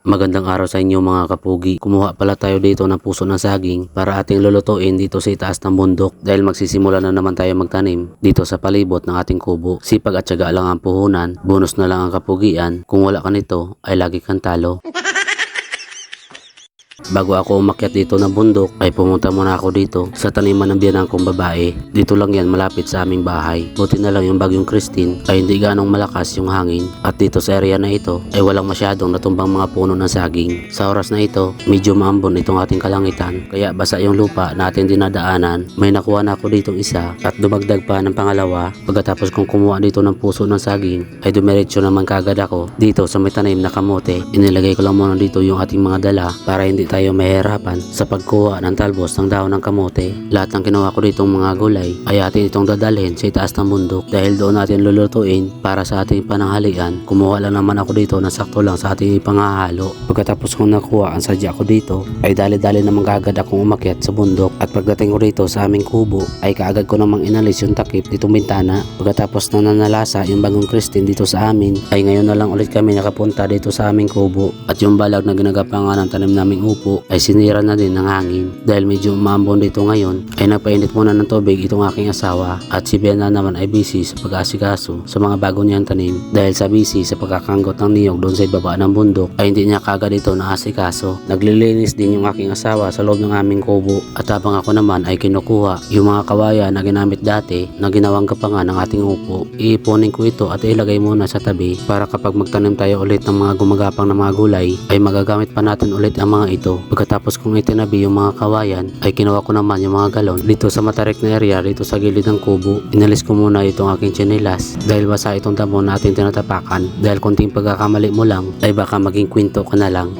Magandang araw sa inyo mga kapugi. Kumuha pala tayo dito ng puso ng saging para ating lulutuin dito sa itaas ng bundok dahil magsisimula na naman tayo magtanim dito sa palibot ng ating kubo. Sipag at syaga lang ang puhunan, bonus na lang ang kapugian. Kung wala ka nito ay lagi kang talo. Bago ako umakyat dito ng bundok ay pumunta muna ako dito sa taniman ng biyanang kong babae. Dito lang yan malapit sa aming bahay. Buti na lang yung bagyong Christine ay hindi ganong malakas yung hangin. At dito sa area na ito ay walang masyadong natumbang mga puno ng saging. Sa oras na ito, medyo maambon itong ating kalangitan. Kaya basa yung lupa na ating dinadaanan. May nakuha na ako ditong isa at dumagdag pa ng pangalawa. Pagkatapos kong kumuha dito ng puso ng saging ay dumiretso naman kagad ako dito sa may tanim na kamote. Inilagay ko lang muna dito yung ating mga dala para hindi tayo mahirapan sa pagkuha ng talbos ng dahon ng kamote. Lahat ng kinuha ko ditong mga gulay ay atin itong dadalhin sa itaas ng bundok dahil doon natin lulutuin para sa ating pananghalian. Kumuha lang naman ako dito na sakto lang sa ating panghahalo. Pagkatapos kong nakuha ang sadya ko dito ay dali-dali naman kagad akong umakyat sa bundok at pagdating ko dito sa aming kubo ay kaagad ko namang inalis yung takip ditong bintana. Pagkatapos na nanalasa yung bagong Christine dito sa amin ay ngayon na lang ulit kami nakapunta dito sa aming kubo at yung balag na ginagapangan ng tanim naming upo ay sinira na din ng hangin dahil medyo umambon dito ngayon ay napainit muna ng tubig itong aking asawa at si Bena naman ay busy sa pag-asikaso sa mga bago niyang tanim dahil sa busy sa pagkakanggot ng niyog doon sa ibaba ng bundok ay hindi niya kagad ito naasikaso. Naglilinis din yung aking asawa sa loob ng aming kubo at habang ako naman ay kinukuha yung mga kawayan na ginamit dati na ginawang gapangan ng ating upo. Iipunin ko ito at ilagay muna sa tabi para kapag magtanim tayo ulit ng mga gumagapang na mga gulay ay magagamit pa natin ulit ang mga ito. Pagkatapos kong itinabi yung mga kawayan ay kinuha ko naman yung mga galon dito sa matarik na area dito sa gilid ng kubo. Inalis ko muna itong aking chinelas dahil basa itong damo na ating tinatapakan dahil konting pagkakamali mo lang ay baka maging kwento ka na lang.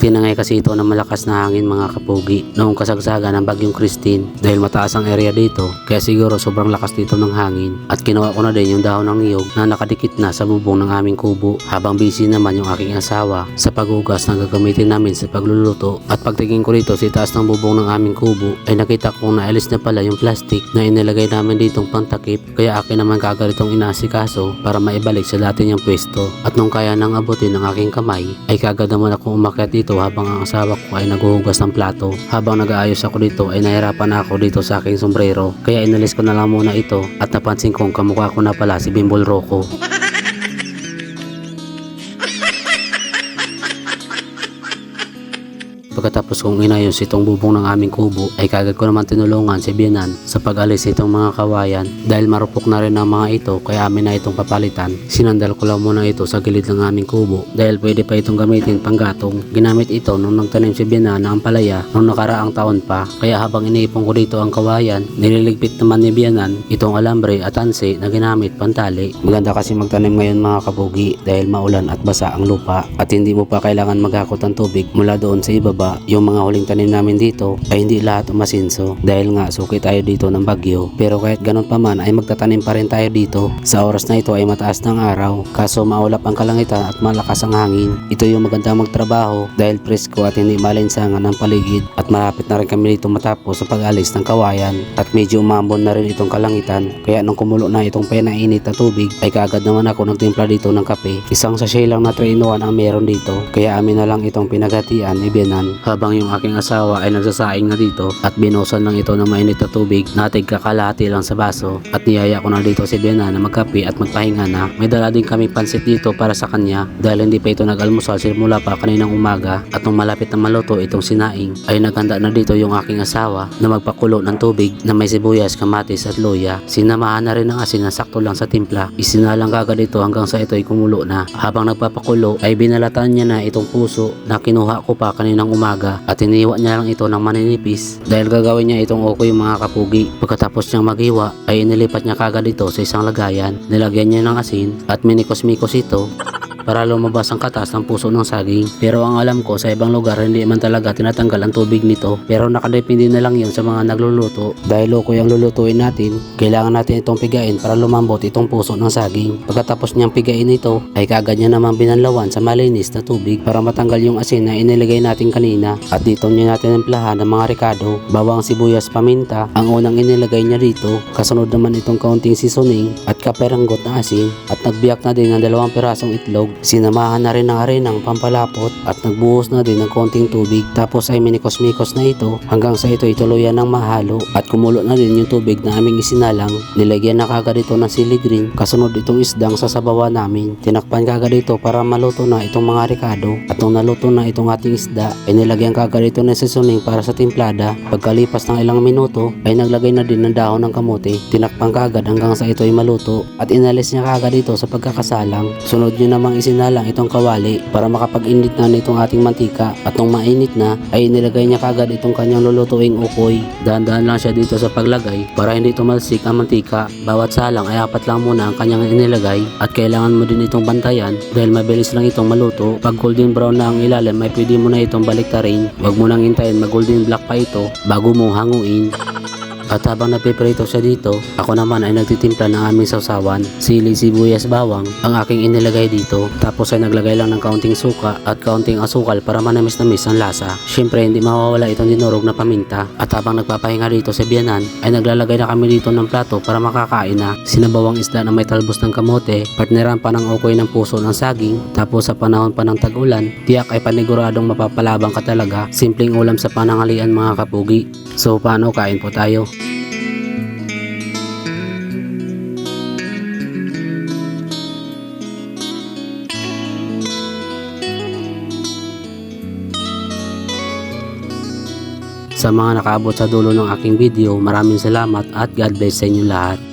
Tinangay kasi ito ng malakas na hangin mga kapugi noong kasagsagan ng bagyong Christine. Dahil mataas ang area dito kaya siguro sobrang lakas dito ng hangin. At kinuha ko na din yung dahon ng niyog na nakadikit na sa bubong ng aming kubo. Habang busy naman yung aking asawa sa paghugas na gagamitin namin sa pagluluto. At pagtingin ko dito sa itaas ng bubong ng aming kubo ay nakita kong naalis na pala yung plastic na inilagay namin ditong pantakip. Kaya akin naman kagad itong inasikaso para maibalik sa dati niyang pwesto. At nung kaya nang abutin ng aking kamay ay kagad naman ako umakyat dito habang ang asawa ko ay naghuhugas ng plato. Habang nag-aayos ako dito ay nahirapan ako dito sa aking sombrero. Kaya inalis ko na lang muna ito at napansin kong kamukha ko na pala si Bimbol Rocco. Pagkatapos kong inayos itong bubong ng aming kubo ay kagad ko naman tinulungan si Bianan sa pag-alis itong mga kawayan dahil marupok na rin ang mga ito kaya amin na itong papalitan. Sinandal ko lang muna ito sa gilid ng aming kubo dahil pwede pa itong gamitin panggatong. Ginamit ito nung nagtanim si Bianan ng palaya nung nakaraang taon pa kaya habang iniipon ko dito ang kawayan nililigpit naman ni Bianan itong alambre at anse na ginamit pantali. Maganda kasi magtanim ngayon mga kabugi dahil maulan at basa ang lupa at hindi mo pa kailangan maghakot ng tubig mula doon sa ibaba yung mga huling tanim namin dito ay hindi lahat umasinso dahil nga suki tayo dito ng bagyo. Pero kahit ganun pa man ay magtatanim pa rin tayo dito. Sa oras na ito ay mataas ng araw kaso maulap ang kalangitan at malakas ang hangin. Ito yung maganda magtrabaho dahil presko at hindi malinsangan ng paligid at malapit na rin kami dito matapos sa pag-alis ng kawayan. At medyo umambon na rin itong kalangitan kaya nung kumulo na itong penainit na tubig ay kaagad naman ako nagtimpla dito ng kape. Isang sachet lang na 3 in 1 ang meron dito kaya amin na lang itong pinaghatian ni Benan habang yung aking asawa ay nagsasaing na dito at binusan lang ito ng mainit na tubig na tig kakalahati lang sa baso at niyaya ko na dito si Bena na magkape at magpahinga na. May dala din kami pansit dito para sa kanya dahil hindi pa ito nag-almusal simula pa kaninang umaga at nung malapit na maluto itong sinaing ay naghanda na dito yung aking asawa na magpakulo ng tubig na may sibuyas, kamatis at luya. Sinamahan na rin ng asin na sakto lang sa timpla. Isinalang kagad ito hanggang sa ito ay kumulo na. Habang nagpapakulo ay binalatan niya na itong puso na kinuha ko pa kaninang umaga at iniwa niya lang ito ng maninipis dahil gagawin niya itong oko yung mga kapugi. Pagkatapos niyang maghiwa ay inilipat niya kagad ito sa isang lagayan. Nilagyan niya ng asin at minikos-mikos ito para lumabas ang katas ng puso ng saging. Pero ang alam ko sa ibang lugar hindi man talaga tinatanggal ang tubig nito. Pero nakadepende na lang yun sa mga nagluluto. Dahil loko yung lulutuin natin, kailangan natin itong pigain para lumambot itong puso ng saging. Pagkatapos niyang pigain ito, ay kagad niya naman binanlawan sa malinis na tubig para matanggal yung asin na inilagay natin kanina. At dito niya natin implahan ng mga ricado, bawang sibuyas paminta, ang unang inilagay niya dito. Kasunod naman itong kaunting seasoning at kaperanggot na asin at nagbiyak na din ng dalawang pirasong itlog. Sinamahan na rin ng arenang pampalapot at nagbuhos na din ng konting tubig tapos ay minikos-mikos na ito hanggang sa ito ituluyan ng mahalo at kumulo na din yung tubig na aming isinalang. Nilagyan na kagad ito ng sili green kasunod itong isdang sasabawan namin. Tinakpan kagad ito para maluto na itong mga ricado at nung naluto na itong ating isda ay nilagyan kagad ito ng seasoning para sa timplada. Pagkalipas ng ilang minuto ay naglagay na din ng dahon ng kamote. Tinakpan kagad hanggang sa ito ay maluto at inalis niya kagad ito sa pagkakasalang. Sunod niya namang isinalang itong kawali para makapag-init na nitong ating mantika at nung mainit na ay inilagay niya kagad itong kanyang lulutuing ukoy. Dahan-dahan lang siya dito sa paglagay para hindi tumalsik ang mantika. Bawat salang ay apat lang muna ang kanyang inilagay at kailangan mo din itong bantayan dahil mabilis lang itong maluto. Pag golden brown na ang ilalim ay pwede mo na itong baliktarin. Huwag mo nang hintayin mag golden black pa ito bago mo hanguin. At habang napiprito siya dito, ako naman ay nagtitimpla ng aming sausawan, sili, sibuyas, bawang, ang aking inilagay dito. Tapos ay naglagay lang ng kaunting suka at kaunting asukal para manamis-namis ang lasa. Siyempre hindi mawawala itong dinurog na paminta. At habang nagpapahinga dito sa biyanan, ay naglalagay na kami dito ng plato para makakain na. Sinabawang isda na may talbos ng kamote, partneran pa ng ukoy ng puso ng saging, tapos sa panahon pa ng tag-ulan, tiyak ay paniguradong mapapalabang ka talaga. Simpleng ulam sa panangalian mga kapugi. So paano kain po tayo? Sa mga nakaabot sa dulo ng aking video, maraming salamat at God bless sa inyo lahat.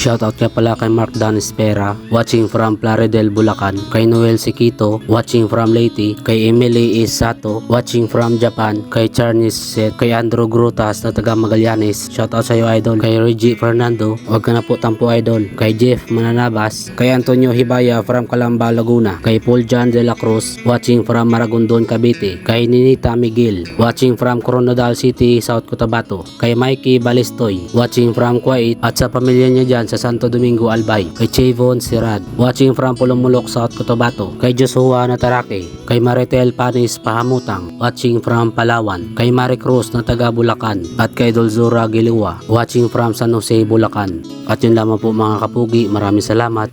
Shoutout kaya pala kay Mark Dan Espera, watching from Plaridel, Bulacan, kay Noel Siquito, watching from Leyte, kay Emily Isato, watching from Japan, kay Charnis Set, kay Andrew Grutas na taga Magallanes, shoutout sa iyo idol, kay Reggie Fernando, wag ka na po tampo idol, kay Jeff Mananabas, kay Antonio Hibaya from Calamba, Laguna, kay Paul John De La Cruz, watching from Maragondon, Cavite, kay Ninita Miguel, watching from Coronadal City, South Cotabato, kay Mikey Balistoy, watching from Kuwait, at sa pamilya niya dyan sa Santo Domingo Albay, kay Chavon Sirad, watching from Pulumulok, South Cotabato, kay Joshua Natarake, kay Maritel Panis Pahamutang, watching from Palawan, kay Mari Cruz na taga Bulacan, at kay Dolzura Giliwa, watching from San Jose, Bulacan. At yun lamang po mga kapugi, maraming salamat.